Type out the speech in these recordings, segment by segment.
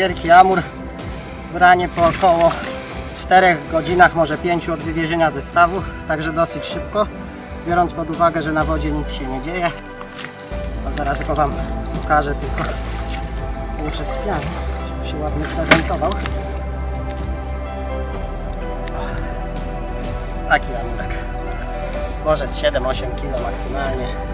niewielki amur. Branie po około 4 godzinach, może 5 od wywiezienia zestawu, także dosyć szybko. Biorąc pod uwagę, że na wodzie nic się nie dzieje. To zaraz go Wam pokażę, tylko muszę spiać, żeby się ładnie prezentował. Taki amurek. Może z 7-8 kg maksymalnie.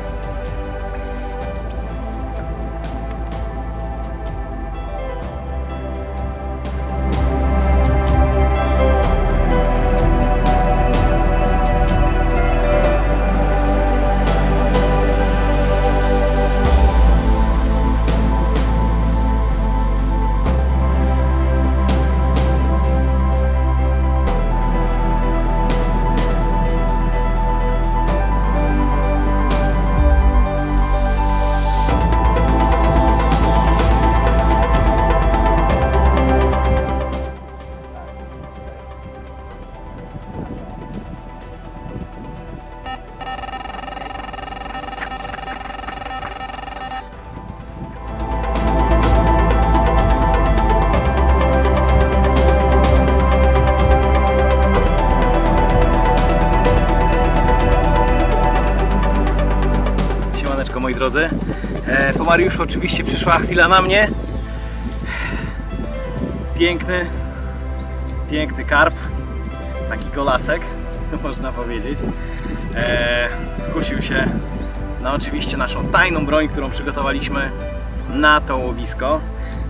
Po Mariuszu oczywiście przyszła chwila na mnie. Piękny, piękny karp. Taki golasek, można powiedzieć. E, skusił się na oczywiście naszą tajną broń, którą przygotowaliśmy na to łowisko.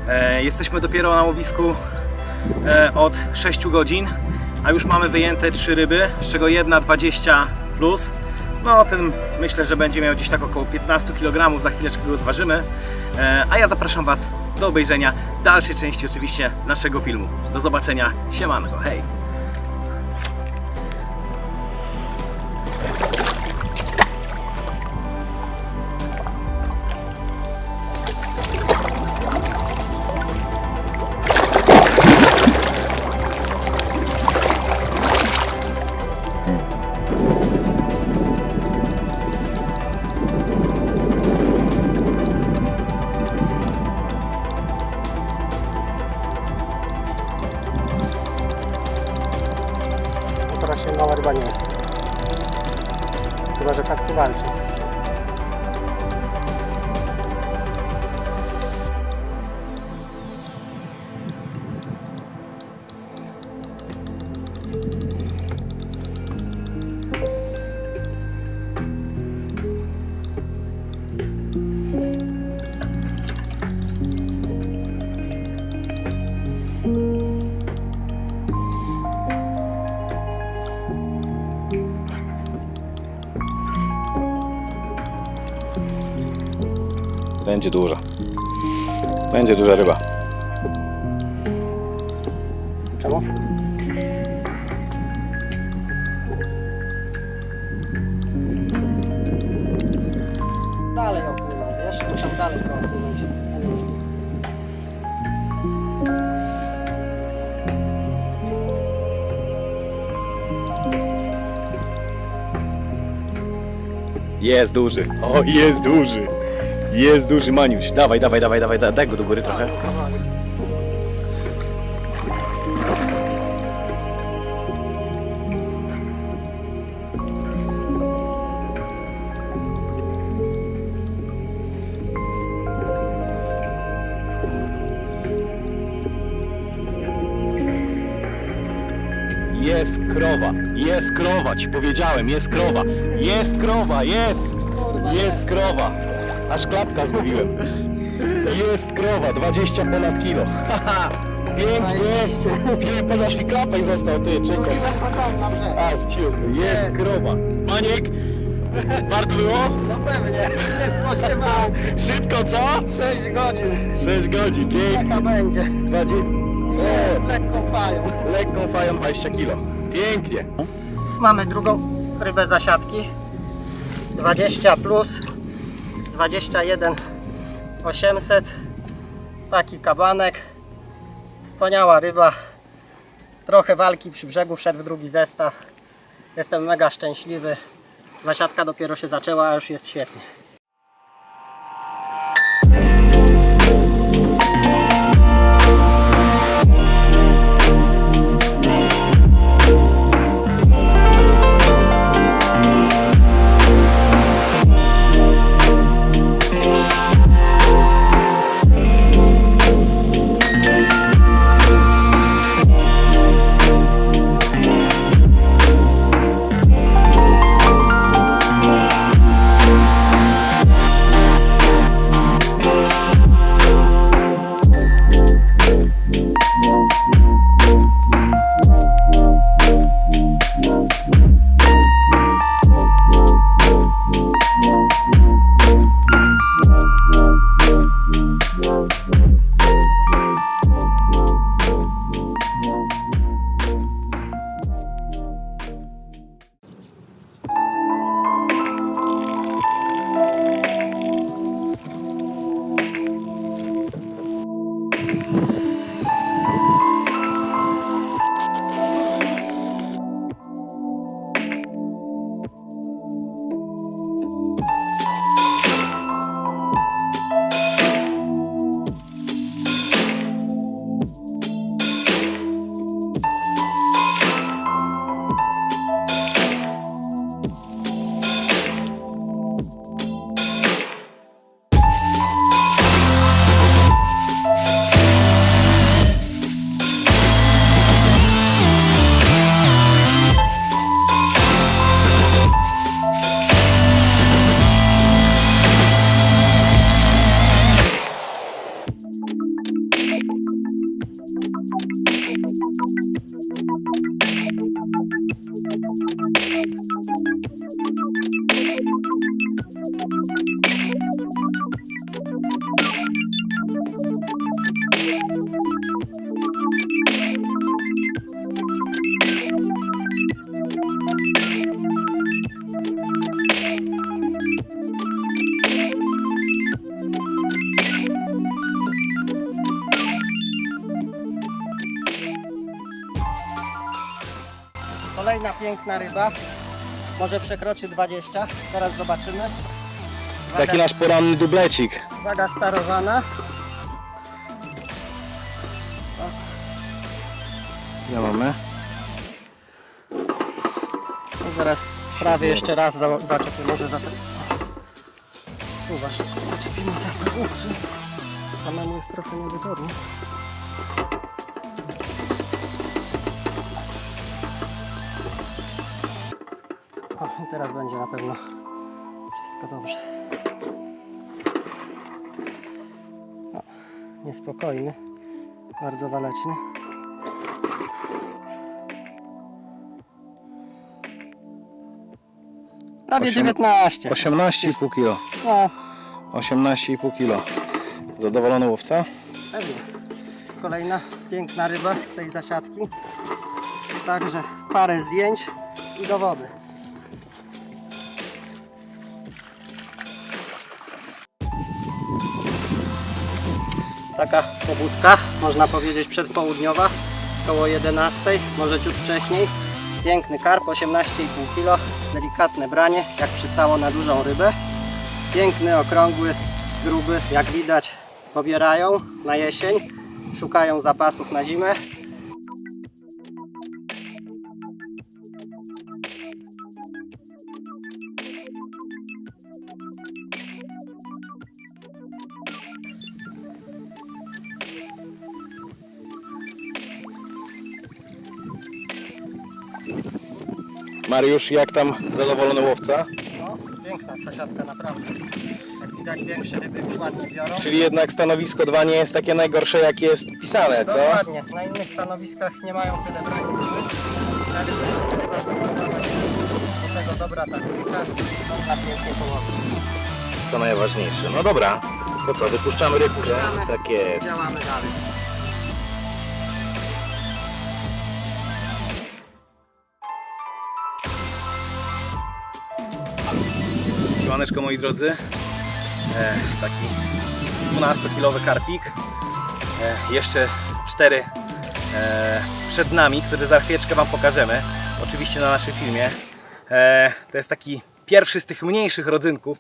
E, jesteśmy dopiero na łowisku e, od 6 godzin, a już mamy wyjęte 3 ryby, z czego jedna 20 plus. No ten myślę, że będzie miał gdzieś tak około 15 kg, za chwileczkę go zważymy. E, a ja zapraszam Was do obejrzenia dalszej części oczywiście naszego filmu. Do zobaczenia, siemanko, hej! Będzie duża. Będzie duża ryba. Czemu? Dalej opłynął, wiesz? Muszę dalej go opłynąć. a nie już tu. Jest duży. O, jest duży. Jest duży Maniuś. Dawaj, dawaj, dawaj, dawaj, daj- daj go do góry trochę. Jest krowa, jest krowa, ci powiedziałem, jest krowa, jest krowa, jest, jest krowa. Aż klapka zgubiłem. Jest krowa, 20 ponad kilo. Haha, Pięknie, pięknie, podasz mi klapek został, ty, czekaj. Aż ci już, jest krowa. Maniek, warto było? No pewnie, nie spodziewał. Szybko, co? 6 godzin. 6 godzin, pięknie. Jaka będzie? 20, Jest lekką fają. lekką fają 20 kilo. Pięknie. Mamy drugą rybę zasiadki. 20 plus 21 800. Taki kabanek. Wspaniała ryba. Trochę walki przy brzegu, wszedł w drugi zestaw. Jestem mega szczęśliwy. Zasiadka dopiero się zaczęła, a już jest świetnie. Piękna ryba. Może przekroczy 20. Teraz zobaczymy. Waga, Taki nasz poranny dublecik. waga starowana. Ja mamy. No zaraz prawie jeszcze raz za, zaczepię. Może za te... Suwasz. Zaczepimy za uszy. Samemu jest trochę niewygodnie. O, teraz będzie na pewno wszystko dobrze. O, niespokojny. Bardzo waleczny. Prawie Osiem- 19. 18,5 kg. No, 18,5 kg. Zadowolony łowca? pewnie. Kolejna piękna ryba z tej zasiadki. Także parę zdjęć i do Taka pobudka, można powiedzieć przedpołudniowa, koło 11, może ciut wcześniej. Piękny karp, 18,5 kg, delikatne branie, jak przystało na dużą rybę. Piękny, okrągły, gruby, jak widać pobierają na jesień, szukają zapasów na zimę. Mariusz, jak tam zadowolony łowca? No, piękna sasiadka naprawdę. Jak widać większe ryby już ładnie biorą. Czyli jednak stanowisko 2 nie jest takie najgorsze, jak jest pisane, co? Dokładnie, na innych stanowiskach nie mają tyle. Na ryby trzeba zaprowadzić. Do tego dobra taktyka, można pięknie połowić. To najważniejsze. No dobra, to co, wypuszczamy rybkę? Tak jest. Działamy dalej. Siemaneczko moi drodzy. E, taki 12-kilowy karpik. E, jeszcze cztery e, przed nami, które za chwileczkę Wam pokażemy. Oczywiście na naszym filmie. E, to jest taki pierwszy z tych mniejszych rodzynków.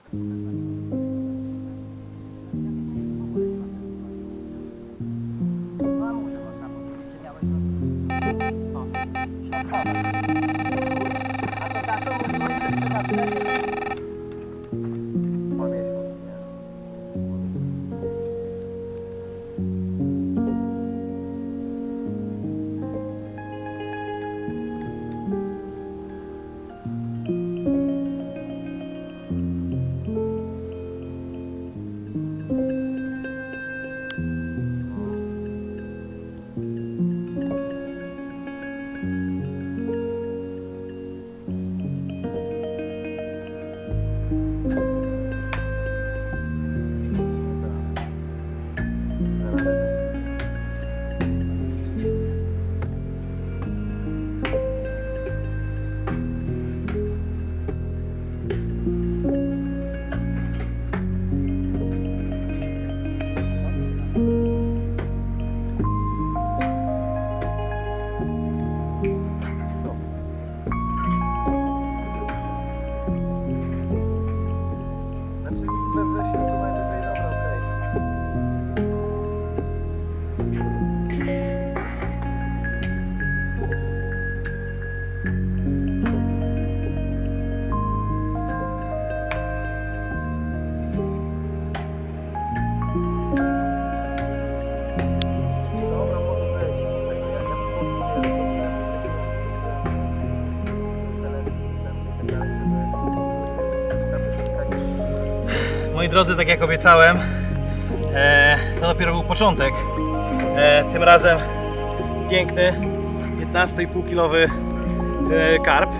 Moi drodzy, tak jak obiecałem, e, to dopiero był początek. E, tym razem piękny 15,5 kilowy e, karp,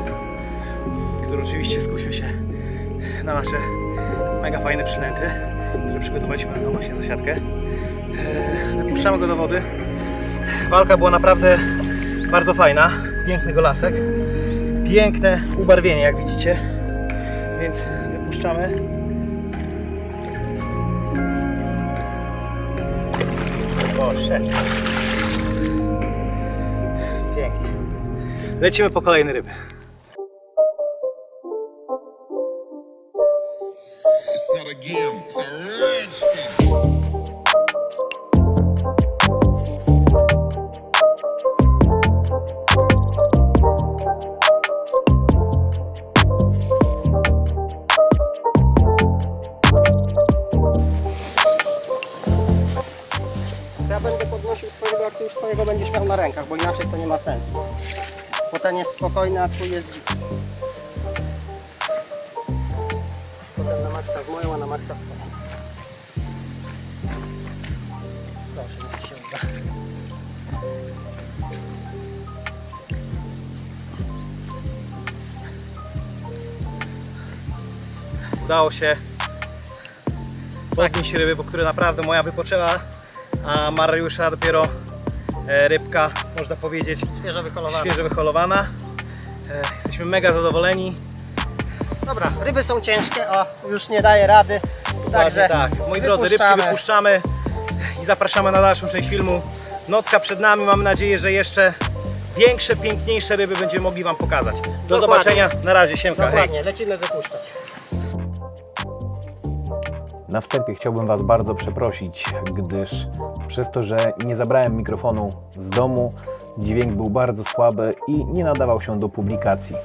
który oczywiście skusił się na nasze mega fajne przynęty, które przygotowaliśmy na właśnie zasiadkę. E, wypuszczamy go do wody. Walka była naprawdę bardzo fajna. Piękny golasek. Piękne ubarwienie, jak widzicie. Więc wypuszczamy. Szedł. Pięknie. lecimy po kolejne ryby. It's not a game, it's a Ja będę podnosił swojego, jak ty już swojego będziesz miał na rękach, bo inaczej to nie ma sensu. Bo ten jest spokojny, a twój jest dziki. Potem na maksa w moją, a na maksa w twoją. Proszę, niech się uda. Udało się podnieść ryby, bo które naprawdę moja wypoczęła, a Mariusza dopiero e, rybka, można powiedzieć, Świeżo wyholowane. świeżo wyholowana. E, jesteśmy mega zadowoleni. Dobra, ryby są ciężkie, o, już nie daje rady. Także tak. Moi drodzy, rybki wypuszczamy. i zapraszamy na dalszą część filmu. Nocka przed nami, mamy nadzieję, że jeszcze większe, piękniejsze ryby będziemy mogli Wam pokazać. Do Dokładnie. zobaczenia, na razie, siemka, hej. Dokładnie, lecimy wypuszczać. Na wstępie chciałbym Was bardzo przeprosić, gdyż przez to, że nie zabrałem mikrofonu z domu, dźwięk był bardzo słaby i nie nadawał się do publikacji.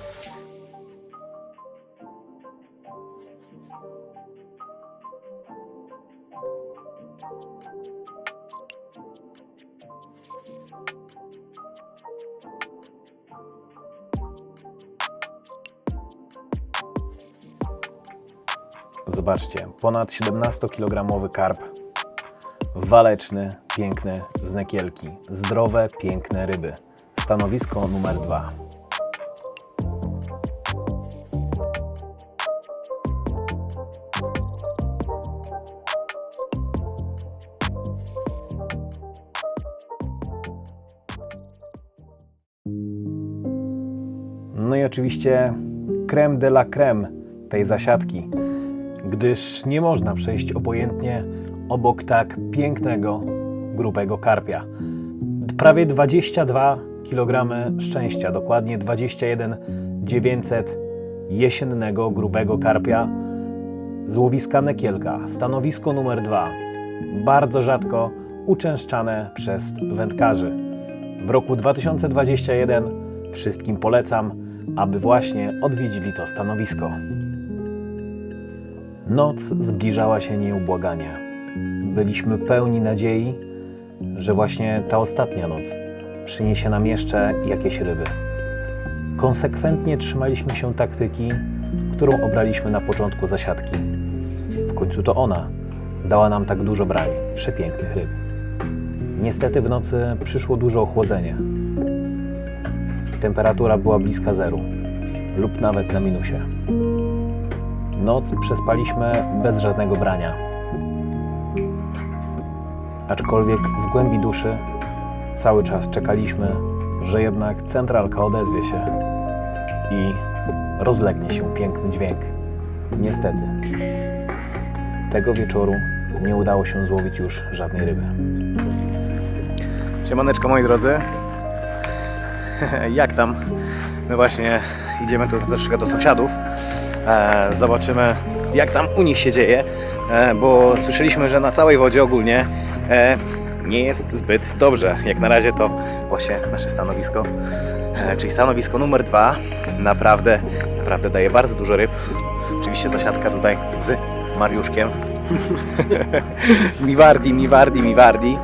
Zobaczcie, ponad 17-kilogramowy karp, waleczny, piękny, z nekielki, zdrowe, piękne ryby. Stanowisko numer dwa. No i oczywiście creme de la creme tej zasiadki, gdyż nie można przejść obojętnie obok tak pięknego, grubego karpia. Prawie 22 kg szczęścia, dokładnie 21 900 jesiennego, grubego karpia z łowiska Nekielka, stanowisko numer 2. Bardzo rzadko uczęszczane przez wędkarzy. W roku 2021 wszystkim polecam, aby właśnie odwiedzili to stanowisko. Noc zbliżała się nieubłaganie. Byliśmy pełni nadziei, że właśnie ta ostatnia noc przyniesie nam jeszcze jakieś ryby. Konsekwentnie trzymaliśmy się taktyki, którą obraliśmy na początku zasiadki. W końcu to ona dała nam tak dużo brań, przepięknych ryb. Niestety w nocy przyszło duże ochłodzenie. Temperatura była bliska zeru lub nawet na minusie. Noc przespaliśmy bez żadnego brania. Aczkolwiek w głębi duszy cały czas czekaliśmy, że jednak centralka odezwie się i rozlegnie się piękny dźwięk. Niestety, tego wieczoru nie udało się złowić już żadnej ryby. Siemaneczko moi drodzy. Jak tam? My właśnie idziemy tu troszeczkę do sąsiadów. E, zobaczymy jak tam u nich się dzieje, e, bo słyszeliśmy, że na całej wodzie ogólnie e, nie jest zbyt dobrze. Jak na razie to właśnie nasze stanowisko, czyli stanowisko numer dwa. Naprawdę, naprawdę daje bardzo dużo ryb. Oczywiście zasiadka tutaj z Mariuszkiem. Miwardi, Miwardi, Miwardi.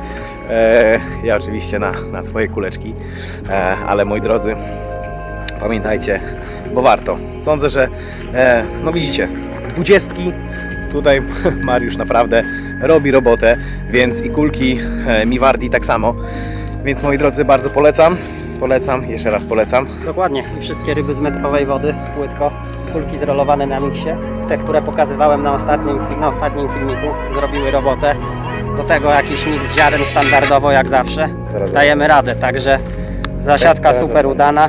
Ja oczywiście na, na swoje kuleczki, ale moi drodzy, pamiętajcie, bo warto. Sądzę, że e, no widzicie, dwudziestki tutaj Mariusz naprawdę robi robotę, więc i kulki e, Miwardi tak samo. Więc moi drodzy, bardzo polecam. Polecam, jeszcze raz polecam. Dokładnie. I wszystkie ryby z metrowej wody, płytko, kulki zrolowane na miksie. Te, które pokazywałem na ostatnim, na ostatnim filmiku, zrobiły robotę. Do tego jakiś miks ziaren standardowo, jak zawsze. Zaraz Dajemy radę, także zasiadka Teraz super udana.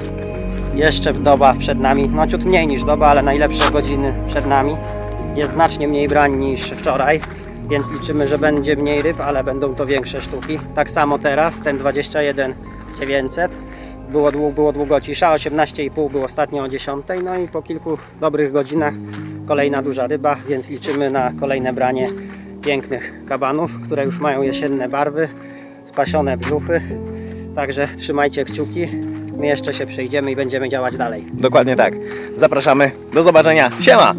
Jeszcze doba przed nami, no ciut mniej niż doba, ale najlepsze godziny przed nami. Jest znacznie mniej brań niż wczoraj, więc liczymy, że będzie mniej ryb, ale będą to większe sztuki. Tak samo teraz, ten 21 900 było, dłu- było długo cisza, 18,5 było ostatnio o 10, no i po kilku dobrych godzinach kolejna duża ryba, więc liczymy na kolejne branie pięknych kabanów, które już mają jesienne barwy, spasione brzuchy, także trzymajcie kciuki, my jeszcze się przejdziemy i będziemy działać dalej. Dokładnie tak. Zapraszamy. Do zobaczenia. Siema!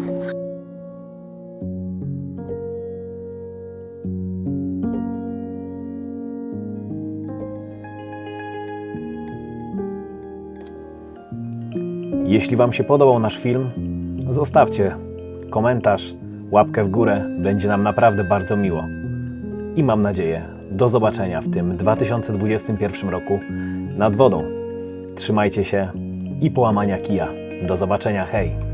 Jeśli Wam się podobał nasz film, zostawcie komentarz, łapkę w górę, będzie nam naprawdę bardzo miło. I mam nadzieję, do zobaczenia w tym 2021 roku nad wodą. Trzymajcie się i połamania kija. Do zobaczenia, hej!